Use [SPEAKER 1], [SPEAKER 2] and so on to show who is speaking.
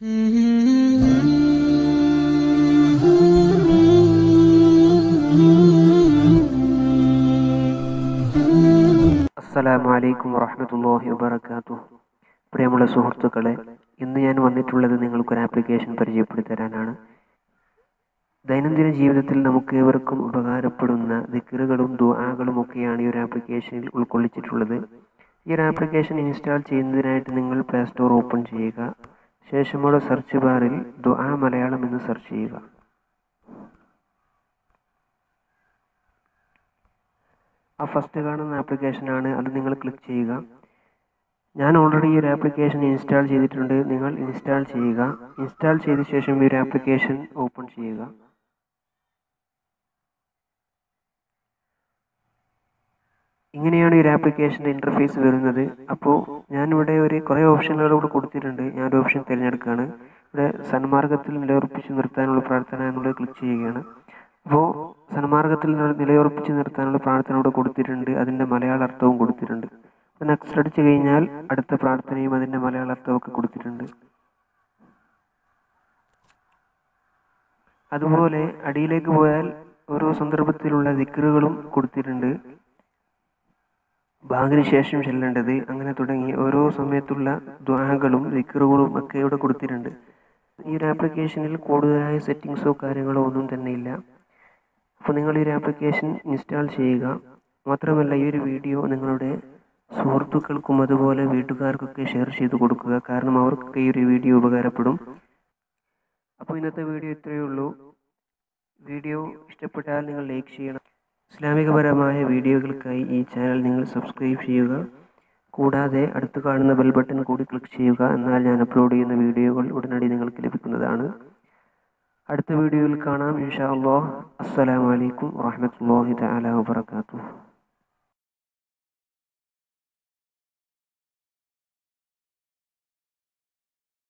[SPEAKER 1] അസ്സലാമു അലൈക്കും വറഹ്മത്തുള്ളാഹി വബറകാതുഹു. പ്രിയമുള്ള സുഹൃത്തുക്കളെ ഇന്ന് ഞാൻ വന്നിട്ടുള്ളത് നിങ്ങൾക്കൊരു ആപ്ലിക്കേഷൻ പരിചയപ്പെടുത്തി തരാനാണ് ദൈനംദിന ജീവിതത്തിൽ നമുക്ക് ഏവർക്കും ഉപകാരപ്പെടുന്ന ദിക്കറുകളും ദുആകളും ഒക്കെയാണ് ഈ ഒരു ആപ്ലിക്കേഷനിൽ ഉൾക്കൊള്ളിച്ചിട്ടുള്ളത്. ഈ ഒരു ആപ്ലിക്കേഷൻ ഇൻസ്റ്റാൾ ചെയ്യുന്നതിനായിട്ട് നിങ്ങൾ പ്ലേ സ്റ്റോർ ഓപ്പൺ ചെയ്യുക. ശേഷം അവിടെ സെർച്ച് ബാറിൽ ദുആ മലയാളം എന്ന് സെർച്ച് ചെയ്യുക. ആ ഫസ്റ്റ് കാണുന്ന ആപ്ലിക്കേഷനാണ് അത് നിങ്ങൾ ക്ലിക്ക് ചെയ്യുക. ഞാൻ ഓൾറെഡി ഈ ഒരു ആപ്ലിക്കേഷൻ ഇൻസ്റ്റാൾ ചെയ്തിട്ടുണ്ട് നിങ്ങൾ ഇൻസ്റ്റാൾ ചെയ്യുക. ഇൻസ്റ്റാൾ ചെയ്ത ശേഷം ഈ ഒരു ആപ്ലിക്കേഷൻ ഓപ്പൺ ചെയ്യുക. ഇങ്ങനെയാണ് ഈ ഒരു ആപ്ലിക്കേഷന്റെ ഇന്റർഫേസ് വരുന്നത്. അപ്പോൾ ഞാനിവിടെ ഒരു കുറേ ഓപ്ഷനുകളോട് കൂടെ കൊടുത്തിട്ടുണ്ട്. ഞാൻ ഒരു ഓപ്ഷൻ തിരഞ്ഞെടുക്കുകയാണ്. ഇവിടെ സന്മാർഗത്തിൽ നിലയുറപ്പിച്ച് നിർത്താനുള്ള പ്രാർത്ഥന എന്നുള്ളത് ക്ലിക്ക് ചെയ്യുകയാണ്. അപ്പോൾ സന്മാർഗത്തിൽ നിലയുറപ്പിച്ച് നിർത്താനുള്ള പ്രാർത്ഥന ഇവിടെ കൊടുത്തിട്ടുണ്ട്. അതിന്റെ മലയാള അർത്ഥവും കൊടുത്തിട്ടുണ്ട്. അപ്പോൾ നെക്സ്റ്റ് അടിച്ചു കഴിഞ്ഞാൽ അടുത്ത പ്രാർത്ഥനയും അതിന്റെ മലയാള അർത്ഥമൊക്കെ കൊടുത്തിട്ടുണ്ട്. അതുപോലെ അടിയിലേക്ക് പോയാൽ ഓരോ സന്ദർഭത്തിലുള്ള ദിക്കറുകളും കൊടുത്തിട്ടുണ്ട്. ബാങ്കിന് ശേഷം ചെല്ലേണ്ടത് അങ്ങനെ തുടങ്ങി ഓരോ സമയത്തുള്ള ദ്വാഹകളും ദിക്റുകളും ഒക്കെ ഇവിടെ കൊടുത്തിട്ടുണ്ട്. ഈ ഒരു ആപ്ലിക്കേഷനിൽ കൂടുതലായ സെറ്റിങ്സോ കാര്യങ്ങളോ ഒന്നും തന്നെ ഇല്ല. അപ്പോൾ നിങ്ങൾ ഈ ഒരു ആപ്ലിക്കേഷൻ ഇൻസ്റ്റാൾ ചെയ്യുക. മാത്രമല്ല ഈ ഒരു വീഡിയോ നിങ്ങളുടെ സുഹൃത്തുക്കൾക്കും അതുപോലെ വീട്ടുകാർക്കൊക്കെ ഷെയർ ചെയ്ത് കൊടുക്കുക. കാരണം അവർക്കൊക്കെ ഈ ഒരു വീഡിയോ ഉപകാരപ്പെടും. അപ്പോൾ ഇന്നത്തെ വീഡിയോ ഇത്രയേ ഉള്ളൂ. വീഡിയോ ഇഷ്ടപ്പെട്ടാൽ നിങ്ങൾ ലൈക്ക് ചെയ്യണം. ഇസ്ലാമികപരമായ വീഡിയോകൾക്കായി ഈ ചാനൽ നിങ്ങൾ സബ്സ്ക്രൈബ് ചെയ്യുക. കൂടാതെ അടുത്ത് കാണുന്ന ബെൽ ബട്ടൺ കൂടി ക്ലിക്ക് ചെയ്യുക. എന്നാൽ ഞാൻ അപ്ലോഡ് ചെയ്യുന്ന വീഡിയോകൾ ഉടനടി നിങ്ങൾക്ക് ലഭിക്കുന്നതാണ്. അടുത്ത വീഡിയോയിൽ കാണാം. ഇൻഷാ അള്ളാഹ്. അസ്സലാമു അലൈക്കും വറഹ്മത്തുള്ളാഹി തആല വബറകാതുഹു.